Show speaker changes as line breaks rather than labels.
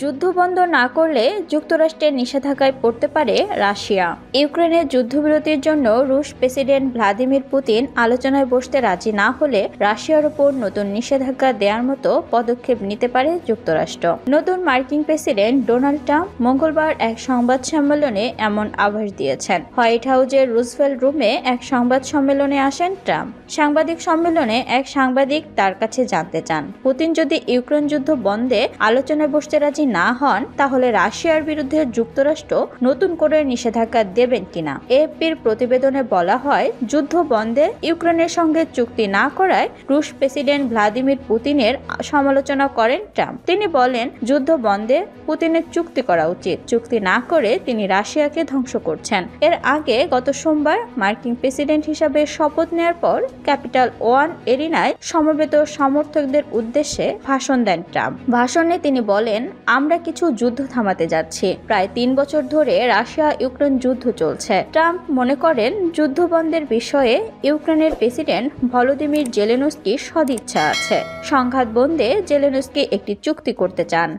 যুদ্ধ বন্ধ না করলে যুক্তরাষ্ট্রের নিষেধাজ্ঞায় পড়তে পারে রাশিয়া। ইউক্রেনের যুদ্ধবিরতির জন্য রুশ প্রেসিডেন্ট ভ্লাদিমির পুতিন আলোচনায় বসতে রাজি না হলে রাশিয়ার উপর নতুন নিষেধাজ্ঞা দেওয়ার মতো পদক্ষেপ নিতে পারে যুক্তরাষ্ট্র। নতুন মার্কিন প্রেসিডেন্ট ডোনাল্ড ট্রাম্প মঙ্গলবার এক সংবাদ সম্মেলনে এমন আভাস দিয়েছেন। হোয়াইট হাউজের রুজভেল রুমে এক সংবাদ সম্মেলনে আসেন ট্রাম্প। সাংবাদিক সম্মেলনে এক সাংবাদিক তার কাছে জানতে চান, পুতিন যদি ইউক্রেন যুদ্ধ বন্ধে আলোচনায় বসতে রাজি না হন, তাহলে রাশিয়ার বিরুদ্ধে যুক্তরাষ্ট্র নতুন করে নিষেধাজ্ঞা দেবেন কিনা? এএফপির প্রতিবেদনে বলা হয়, যুদ্ধ বন্ধে ইউক্রেনের সঙ্গে চুক্তি না করায় রুশ প্রেসিডেন্ট ভ্লাদিমির পুতিনের সমালোচনা করেন ট্রাম্প। তিনি বলেন, যুদ্ধ বন্ধে পুতিনের চুক্তি করা উচিত। চুক্তি না করে তিনি রাশিয়াকে ধ্বংস করছেন। এর আগে গত সোমবার মার্কিন প্রেসিডেন্ট হিসাবে শপথ নেয়ার পর ক্যাপিটাল ওয়ান এরিনায় সমবেত সমর্থকদের উদ্দেশ্যে ভাষণ দেন ট্রাম্প। ভাষণে তিনি বলেন আমরা কিছু যুদ্ধ থামাতে যাচ্ছি। প্রায় তিন বছর ধরে রাশিয়া ইউক্রেন যুদ্ধ চলছে। ট্রাম্প মনে করেন যুদ্ধ বন্ধের বিষয়ে ইউক্রেনের প্রেসিডেন্ট ভলোদিমির জেলেনস্কি সদিচ্ছা আছে। সংঘাত বন্ধে জেলেনস্কি একটি চুক্তি করতে চান।